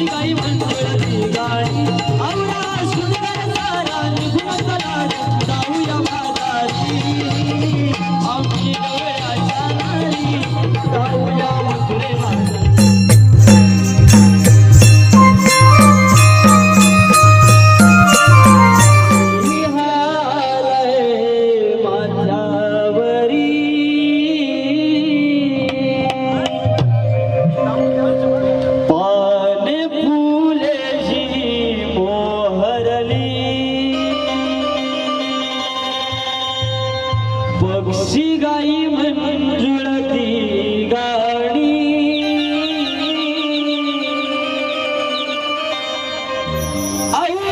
गाई गाडी कशी मंजुळती गाणी. औरा